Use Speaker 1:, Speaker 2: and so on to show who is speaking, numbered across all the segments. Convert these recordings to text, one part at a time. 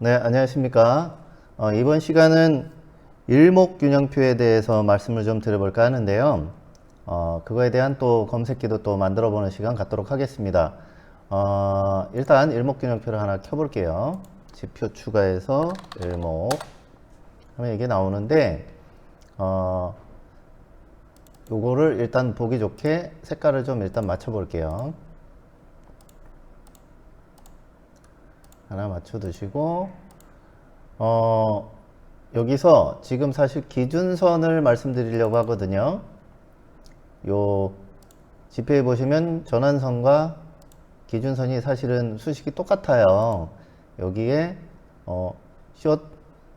Speaker 1: 네, 안녕하십니까. 어, 이번 시간은 일목균형표에 대해서 말씀을 좀 드려볼까 하는데요. 어, 그거에 대한 또 검색기도 또 만들어 보는 시간 갖도록 하겠습니다. 어, 일단 일목균형표를 하나 켜볼게요. 지표 추가해서 일목. 하면 이게 나오는데, 어, 요거를 일단 보기 좋게 색깔을 좀 일단 맞춰볼게요. 하나 맞춰 두시고 어 여기서 지금 사실 기준선을 말씀드리려고 하거든요. 요 지표에 보시면 전환선과 기준선이 사실은 수식이 똑같아요. 여기에 어 숏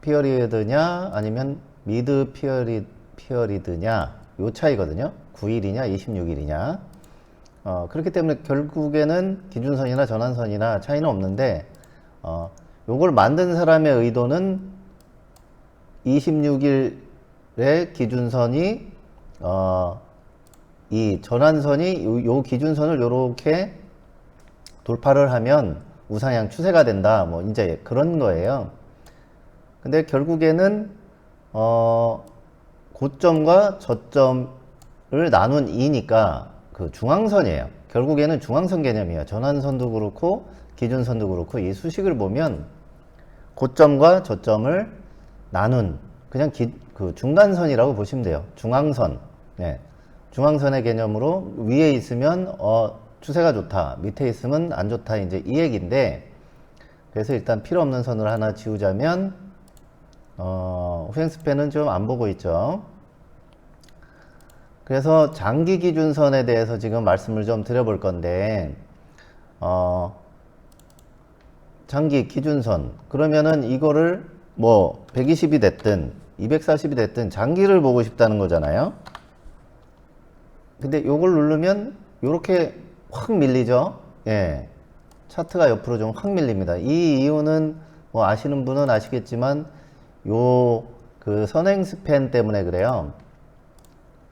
Speaker 1: 피어리드냐 아니면 미드 피어리 피어리드냐 요 차이거든요. 9일이냐 26일이냐. 어, 그렇기 때문에 결국에는 기준선이나 전환선이나 차이는 없는데 어, 요걸 만든 사람의 의도는 26일의 기준선이 어, 이 전환선이 요, 요 기준선을 요렇게 돌파를 하면 우상향 추세가 된다. 뭐 이제 그런 거예요. 근데 결국에는 어, 고점과 저점을 나눈 이니까 그 중앙선이에요. 결국에는 중앙선 개념이에요. 전환선도 그렇고 기준선도 그렇고 이 수식을 보면 고점과 저점을 나눈 그냥 기, 그 중간선이라고 보시면 돼요. 중앙선. 네. 중앙선의 개념으로 위에 있으면 어, 추세가 좋다. 밑에 있으면 안 좋다. 이제 이 얘기인데 그래서 일단 필요 없는 선을 하나 지우자면 어, 후행스팬은 좀 안 보고 있죠. 그래서 장기 기준선에 대해서 지금 말씀을 좀 드려볼 건데 어, 장기 기준선 그러면은 이거를 뭐 120이 됐든 240이 됐든 장기를 보고 싶다는 거잖아요. 근데 요걸 누르면 요렇게 확 밀리죠. 예. 차트가 옆으로 좀 확 밀립니다. 이 이유는 뭐 아시는 분은 아시겠지만 요 그 선행 스팬 때문에 그래요.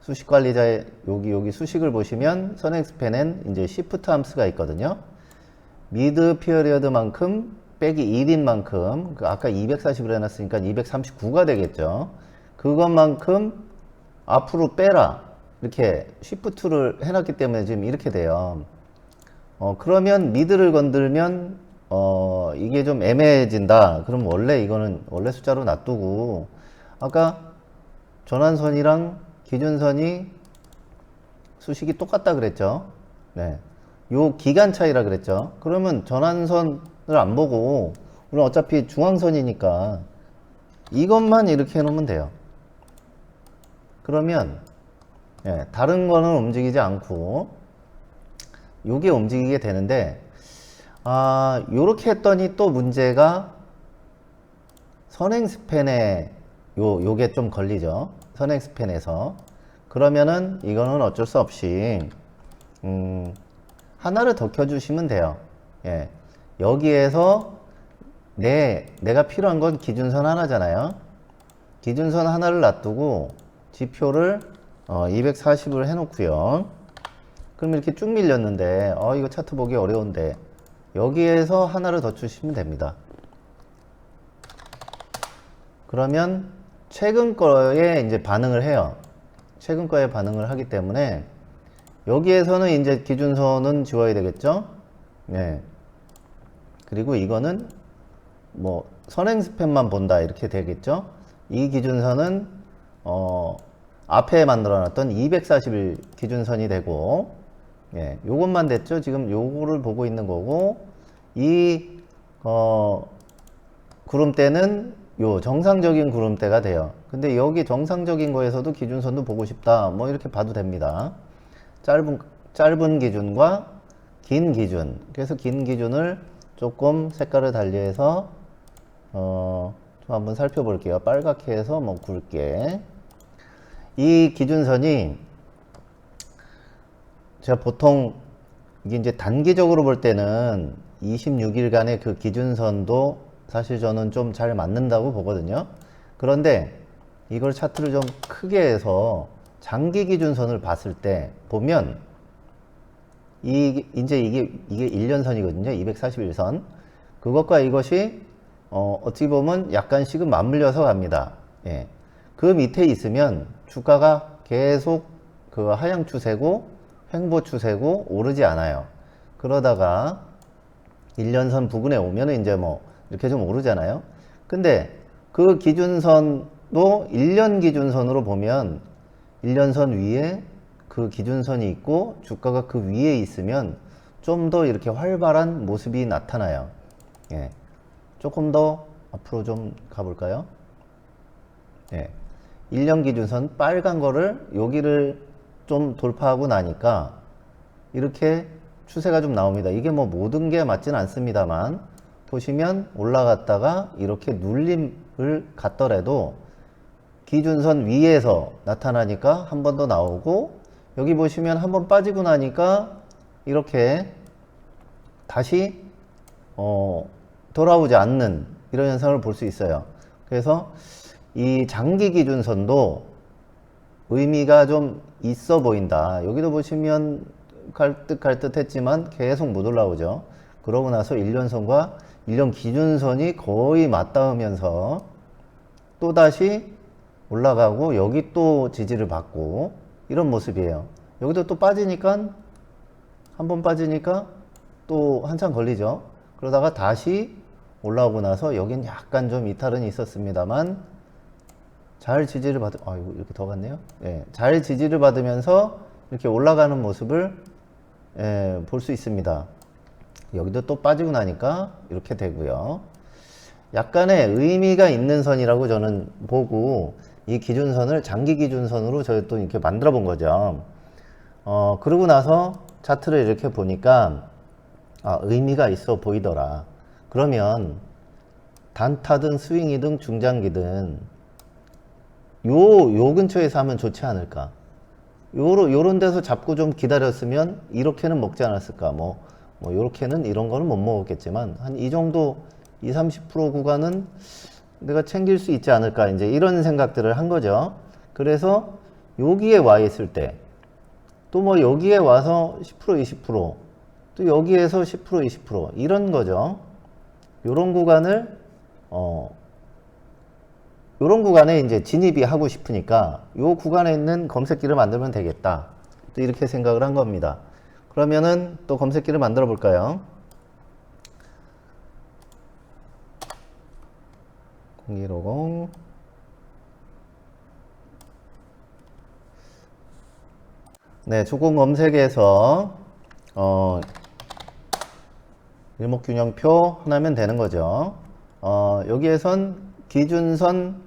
Speaker 1: 수식 관리자의 여기 여기 수식을 보시면 선행 스팬엔 이제 시프트 함수가 있거든요. 미드 피어리어드만큼 빼기 1인 만큼 그 아까 240을 해놨으니까 239가 되겠죠. 그것만큼 앞으로 빼라 이렇게 시프트를 해놨기 때문에 지금 이렇게 돼요. 어 그러면 미드를 건들면 어 이게 좀 애매해진다. 그럼 원래 이거는 원래 숫자로 놔두고 아까 전환선이랑 기준선이 수식이 똑같다 그랬죠. 네. 요 기간 차이라 그랬죠. 그러면 전환선을 안 보고 우리는 어차피 중앙선이니까 이것만 이렇게 해놓으면 돼요. 그러면 예, 다른 거는 움직이지 않고 요게 움직이게 되는데 아 요렇게 했더니 또 문제가 선행 스팬에 요 요게 좀 걸리죠. 선행 스팬에서 그러면은 이거는 어쩔 수 없이 음, 하나를 더 켜주시면 돼요. 예. 여기에서 내, 내가 필요한 건 기준선 하나잖아요. 기준선 하나를 놔두고 지표를 어, 240을 해놓고요. 그럼 이렇게 쭉 밀렸는데, 어, 이거 차트 보기 어려운데, 여기에서 하나를 더 주시면 됩니다. 그러면 최근 거에 이제 반응을 해요. 최근 거에 반응을 하기 때문에 여기에서는 이제 기준선은 지워야 되겠죠? 네. 그리고 이거는 뭐 선행 스팸만 본다 이렇게 되겠죠? 이 기준선은 어 앞에 만들어 놨던 240일 기준선이 되고 예, 요것만 됐죠? 지금 요거를 보고 있는 거고 이 어 구름대는 요 정상적인 구름대가 돼요. 근데 여기 정상적인 거에서도 기준선도 보고 싶다. 뭐 이렇게 봐도 됩니다. 짧은 짧은 기준과 긴 기준. 그래서 긴 기준을 조금 색깔을 달리해서 어, 좀 한번 살펴볼게요. 빨갛게 해서 뭐 굵게. 이 기준선이 제가 보통 이게 이제 단기적으로 볼 때는 26일간의 그 기준선도 사실 저는 좀 잘 맞는다고 보거든요. 그런데 이걸 차트를 좀 크게 해서 장기 기준선을 봤을 때 보면 이 이제 이게 이게 1년선이거든요. 241선. 그것과 이것이 어, 어찌 보면 약간씩은 맞물려서 갑니다. 예. 그 밑에 있으면 주가가 계속 그 하향 추세고 횡보 추세고 오르지 않아요. 그러다가 1년선 부근에 오면 은 이제 뭐 이렇게 좀 오르잖아요. 근데 그 기준선도 1년 기준선으로 보면 1년선 위에 그 기준선이 있고 주가가 그 위에 있으면 좀 더 이렇게 활발한 모습이 나타나요. 예. 조금 더 앞으로 좀 가볼까요? 예. 1년 기준선 빨간 거를 여기를 좀 돌파하고 나니까 이렇게 추세가 좀 나옵니다. 이게 뭐 모든 게 맞지는 않습니다만 보시면 올라갔다가 이렇게 눌림을 갔더라도 기준선 위에서 나타나니까 한 번 더 나오고 여기 보시면 한 번 빠지고 나니까 이렇게 다시 어, 돌아오지 않는 이런 현상을 볼 수 있어요. 그래서 이 장기 기준선도 의미가 좀 있어 보인다. 여기도 보시면 갈듯 갈듯 했지만 계속 못 올라오죠. 그러고 나서 1년선과 1년 기준선이 거의 맞닿으면서 또다시 올라가고 여기 또 지지를 받고 이런 모습이에요. 여기도 또 빠지니까 한 번 빠지니까 또 한참 걸리죠. 그러다가 다시 올라오고 나서 여긴 약간 좀 이탈은 있었습니다만 잘 지지를 받, 아, 이거 이렇게 더 갔네요. 예, 잘 지지를 받으면서 이렇게 올라가는 모습을 예, 볼 수 있습니다. 여기도 또 빠지고 나니까 이렇게 되고요. 약간의 의미가 있는 선이라고 저는 보고 이 기준선을 장기 기준선으로 저희 또 이렇게 만들어 본 거죠. 어, 그러고 나서 차트를 이렇게 보니까 아, 의미가 있어 보이더라. 그러면 단타든 스윙이든 중장기든 요, 요 근처에서 하면 좋지 않을까. 요런, 요런 데서 잡고 좀 기다렸으면 이렇게는 먹지 않았을까. 뭐, 뭐, 요렇게는 이런 거는 못 먹었겠지만, 한 이 정도 20, 30% 구간은 내가 챙길 수 있지 않을까. 이제 이런 생각들을 한 거죠. 그래서 여기에 와 있을 때, 또 뭐 여기에 와서 10%, 20%, 또 여기에서 10%, 20% 이런 거죠. 요런 구간을, 어, 요런 구간에 이제 진입이 하고 싶으니까 요 구간에 있는 검색기를 만들면 되겠다. 또 이렇게 생각을 한 겁니다. 그러면은 또 검색기를 만들어 볼까요? 0150 네, 조건 검색에서 어, 일목균형표 하나면 되는 거죠. 어, 여기에선 기준선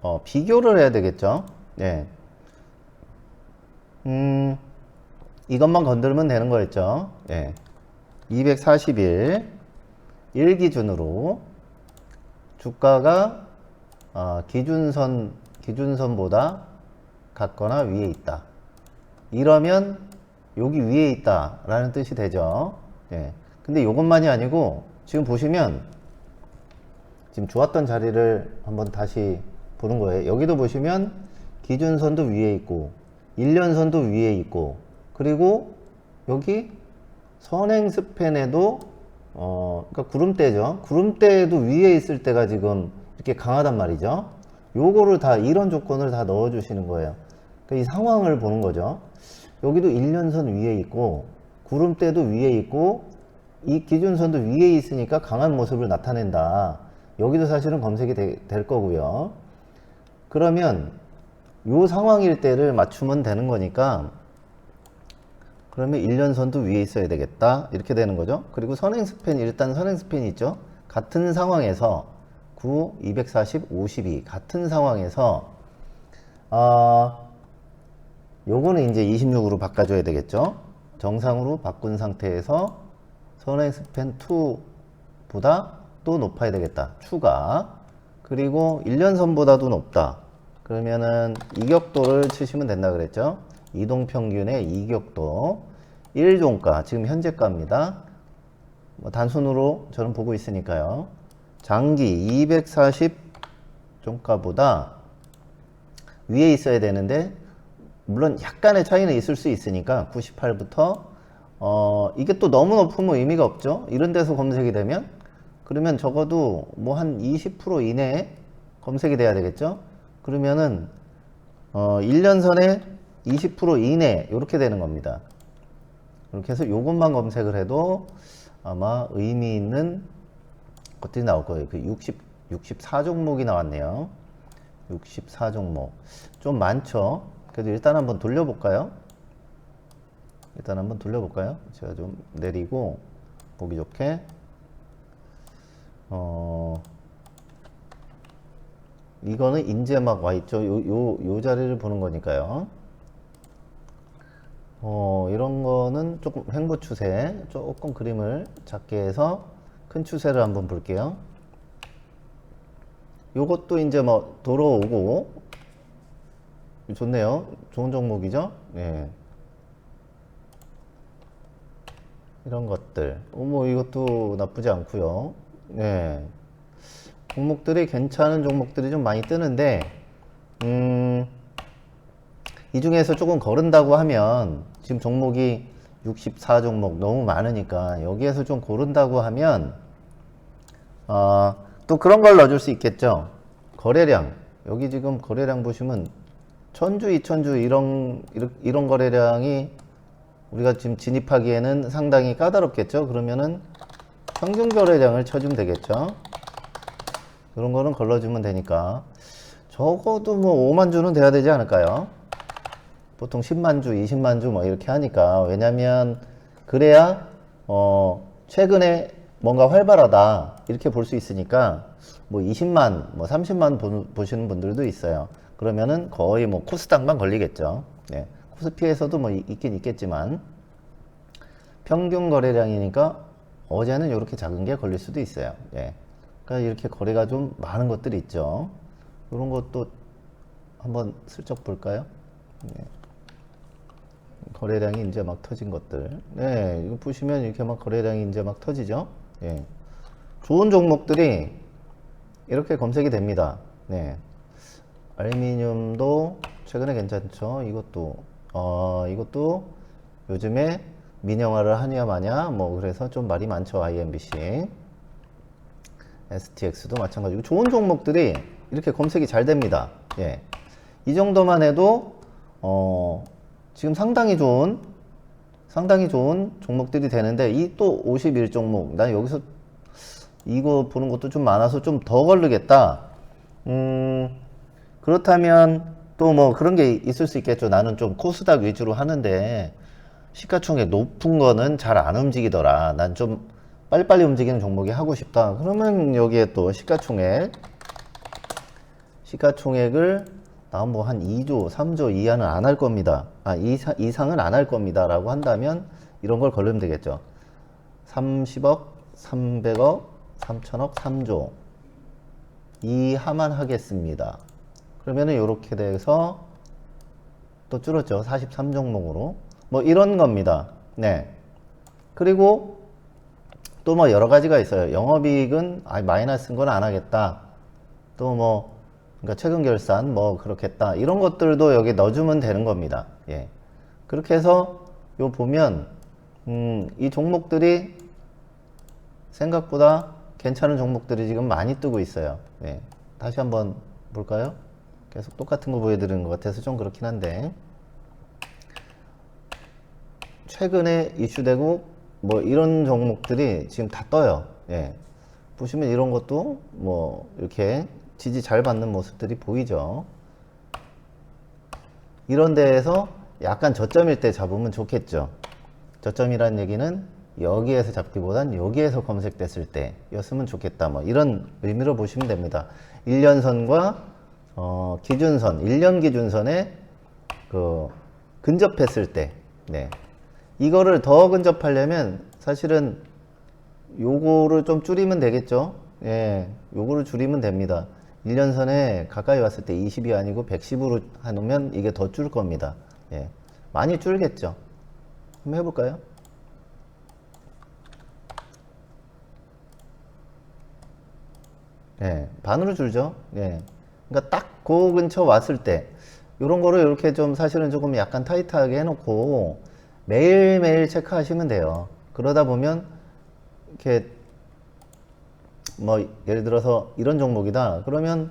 Speaker 1: 어, 비교를 해야 되겠죠. 네. 음, 이것만 건들면 되는 거였죠. 예. 241, 1 기준으로 주가가 어, 기준선, 기준선보다 같거나 위에 있다. 이러면 여기 위에 있다 라는 뜻이 되죠. 예. 근데 이것만이 아니고 지금 보시면 지금 좋았던 자리를 한번 다시 보는 거예요. 여기도 보시면 기준선도 위에 있고 1년선도 위에 있고 그리고 여기 선행 스팬에도 어 그러니까 구름대죠. 구름대도 위에 있을 때가 지금 이렇게 강하단 말이죠. 요거를 다 이런 조건을 다 넣어 주시는 거예요. 그러니까 이 상황을 보는 거죠. 여기도 1년선 위에 있고 구름대도 위에 있고 이 기준선도 위에 있으니까 강한 모습을 나타낸다. 여기도 사실은 검색이 되, 될 거고요. 그러면 요 상황일 때를 맞추면 되는 거니까 그러면 1년 선도 위에 있어야 되겠다. 이렇게 되는 거죠. 그리고 선행 스팬, 일단 선행 스팬이 있죠. 같은 상황에서 9, 240, 52 같은 상황에서 아 요거는 이제 26으로 바꿔줘야 되겠죠. 정상으로 바꾼 상태에서 선행 스팬 2보다 또 높아야 되겠다. 추가. 그리고 1년선보다도 높다. 그러면은 이격도를 치시면 된다 그랬죠. 이동평균의 이격도 1종가, 지금 현재가입니다. 뭐 단순으로 저는 보고 있으니까요. 장기 240 종가보다 위에 있어야 되는데 물론 약간의 차이는 있을 수 있으니까 98부터 어 이게 또 너무 높으면 의미가 없죠. 이런 데서 검색이 되면 그러면 적어도 뭐 한 20% 이내에 검색이 돼야 되겠죠? 그러면은 어 1년 선에 20% 이내 이렇게 되는 겁니다. 이렇게 해서 요것만 검색을 해도 아마 의미 있는 것들이 나올 거예요. 그 60, 64종목이 나왔네요. 64종목. 좀 많죠? 그래도 일단 한번 돌려볼까요? 일단 한번 돌려볼까요? 제가 좀 내리고 보기 좋게 어 이거는 인제 막 와 있죠. 요, 요, 요 자리를 보는 거니까요. 어, 이런 거는 조금 횡보 추세, 조금 그림을 작게 해서 큰 추세를 한번 볼게요. 요것도 이제 뭐 돌아오고 좋네요. 좋은 종목이죠? 예. 이런 것들. 어, 뭐 이것도 나쁘지 않고요. 네. 종목들이 괜찮은 종목들이 좀 많이 뜨는데 음, 이 중에서 조금 거른다고 하면 지금 종목이 64종목 너무 많으니까 여기에서 좀 고른다고 하면 어, 또 그런 걸 넣어줄 수 있겠죠. 거래량 여기 지금 거래량 보시면 천주, 이천주 이런 이런, 거래량이 우리가 지금 진입하기에는 상당히 까다롭겠죠. 그러면은 평균 거래량을 쳐주면 되겠죠. 이런 거는 걸러주면 되니까 적어도 뭐 5만 주는 돼야 되지 않을까요? 보통 10만 주, 20만 주 뭐 이렇게 하니까 왜냐면 그래야 어 최근에 뭔가 활발하다 이렇게 볼 수 있으니까 뭐 20만, 뭐 30만 보, 보시는 분들도 있어요. 그러면은 거의 뭐 코스닥만 걸리겠죠. 네. 코스피에서도 뭐 이- 있긴 있겠지만 평균 거래량이니까 어제는 이렇게 작은 게 걸릴 수도 있어요. 예. 그러니까 이렇게 거래가 좀 많은 것들이 있죠. 이런 것도 한번 슬쩍 볼까요? 예. 거래량이 이제 막 터진 것들. 네, 이거 보시면 이렇게 막 거래량이 이제 막 터지죠. 예. 좋은 종목들이 이렇게 검색이 됩니다. 네. 알루미늄도 최근에 괜찮죠. 이것도 어 이것도 요즘에 민영화를 하냐 마냐 뭐 그래서 좀 말이 많죠. IMBC, STX도 마찬가지고 좋은 종목들이 이렇게 검색이 잘 됩니다. 예. 이 정도만 해도 어 지금 상당히 좋은 상당히 좋은 종목들이 되는데 이 또 51 종목 난 여기서 이거 보는 것도 좀 많아서 좀 더 걸르겠다. 음, 그렇다면 또 뭐 그런 게 있을 수 있겠죠. 나는 좀 코스닥 위주로 하는데 시가총액 높은 거는 잘 안 움직이더라. 난 좀 빨리빨리 움직이는 종목이 하고 싶다. 그러면 여기에 또 시가총액, 시가총액을 나 뭐 한 2조, 3조 이하는 안 할 겁니다. 아, 이사, 이상은 안 할 겁니다. 라고 한다면 이런 걸 걸르면 되겠죠. 30억, 300억, 3천억, 3조. 이하만 하겠습니다. 그러면은 이렇게 돼서 또 줄었죠. 43종목으로. 뭐 이런 겁니다. 네. 그리고 또 뭐 여러 가지가 있어요. 영업이익은 아 마이너스인 건 안 하겠다. 또 뭐 그러니까 최근 결산 뭐 그렇겠다. 이런 것들도 여기 넣어주면 되는 겁니다. 예. 그렇게 해서 요 보면 음, 이 종목들이 생각보다 괜찮은 종목들이 지금 많이 뜨고 있어요. 예. 다시 한번 볼까요? 계속 똑같은 거 보여드리는 것 같아서 좀 그렇긴 한데 최근에 이슈되고 뭐 이런 종목들이 지금 다 떠요. 예. 보시면 이런 것도 뭐 이렇게 지지 잘 받는 모습들이 보이죠. 이런 데에서 약간 저점일 때 잡으면 좋겠죠. 저점이라는 얘기는 여기에서 잡기보단 여기에서 검색됐을 때였으면 좋겠다. 뭐 이런 의미로 보시면 됩니다. 1년선과 어, 기준선, 1년 기준선에 그 근접했을 때, 네. 이거를 더 근접하려면 사실은 요거를 좀 줄이면 되겠죠. 예, 요거를 줄이면 됩니다. 1년선에 가까이 왔을 때 20이 아니고 110으로 해놓으면 이게 더 줄 겁니다. 예, 많이 줄겠죠. 한번 해볼까요? 예, 반으로 줄죠. 예. 그러니까 딱 그 근처 왔을 때, 요런 거를 이렇게 좀 사실은 조금 약간 타이트하게 해놓고 매일매일 체크하시면 돼요. 그러다 보면 이렇게 뭐 예를 들어서 이런 종목이다. 그러면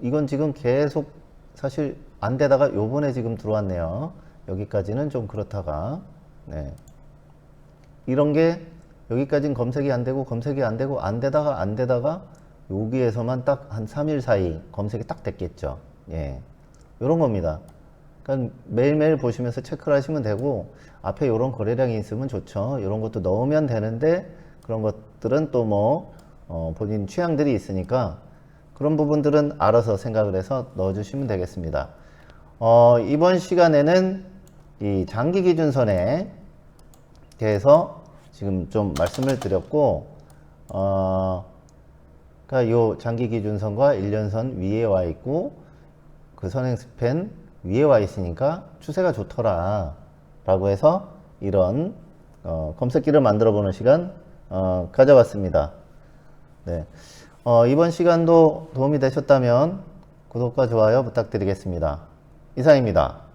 Speaker 1: 이건 지금 계속 사실 안 되다가 요번에 지금 들어왔네요. 여기까지는 좀 그렇다가 네. 이런 게 여기까지는 검색이 안 되고 검색이 안 되고 안 되다가 안 되다가 여기에서만 딱 한 3일 사이 검색이 딱 됐겠죠. 예. 요런 겁니다. 그러니까 매일매일 보시면서 체크를 하시면 되고 앞에 요런 거래량이 있으면 좋죠. 요런 것도 넣으면 되는데 그런 것들은 또뭐 어, 본인 취향들이 있으니까 그런 부분들은 알아서 생각을 해서 넣어주시면 되겠습니다. 어, 이번 시간에는 이 장기 기준선에 대해서 지금 좀 말씀을 드렸고, 어, 그러니까 요 장기 기준선과 1년선 위에 와 있고, 그 선행 스팬 위에 와 있으니까 추세가 좋더라. 라고 해서 이런, 어, 검색기를 만들어 보는 시간, 어, 가져봤습니다. 네. 어, 이번 시간도 도움이 되셨다면 구독과 좋아요 부탁드리겠습니다. 이상입니다.